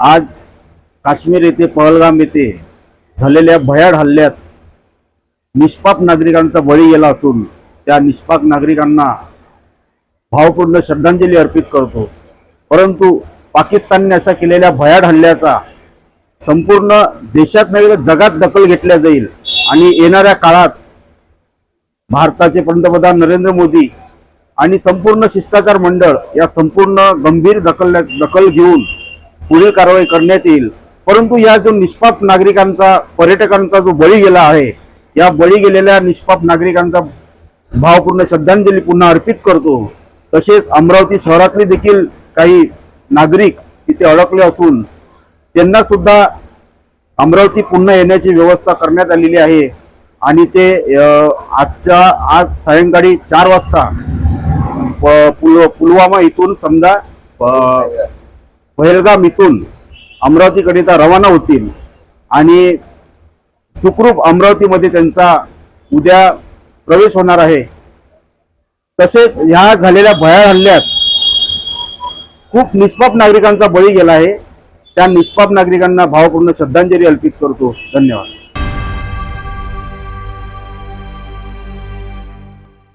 आज काश्मीर येथे पहलगाम येथे झालेल्या भयाड हल्ल्यात निष्पाप नागरिकांचा बळी गेला असून त्या निष्पाप नागरिकांना भावपूर्ण श्रद्धांजली अर्पित करतो. परंतु पाकिस्तानने अशा केलेल्या भयाड हल्ल्याचा संपूर्ण देशात नव्हे तर जगात दखल घेतल्या जाईल आणि येणाऱ्या काळात भारताचे पंतप्रधान नरेंद्र मोदी आणि संपूर्ण शिष्टाचार मंडळ या संपूर्ण गंभीर दखल दखल घेऊन पुढील कारवाई करण्यात येईल. परंतु या जो निष्पाप नागरिकांचा पर्यटकांचा जो बळी गेला आहे या बळी गेलेल्या निष्पाप नागरिकांचा भावपूर्ण श्रद्धांजली पुन्हा अर्पित करतो. तसेच अमरावती शहरातले देखील काही नागरिक तिथे अडकले असून त्यांना सुद्धा अमरावती पुन्हा येण्याची व्यवस्था करण्यात आलेली आहे. आणि ते आजच्या आज सायंकाळी चार वाजता प- पुल पुलवामा इथून समजा बहिरगाम इथून अमरावतीकरिता रवाना होतील आणि सुखरूप अमरावतीमध्ये त्यांचा उद्या प्रवेश होणार आहे. तसेच ह्या झालेल्या भयाळ हल्ल्यात खूप निष्पाप नागरिकांचा बळी गेला आहे. त्या निष्पाप नागरिकांना भावपूर्ण श्रद्धांजली अर्पित करतो. धन्यवाद.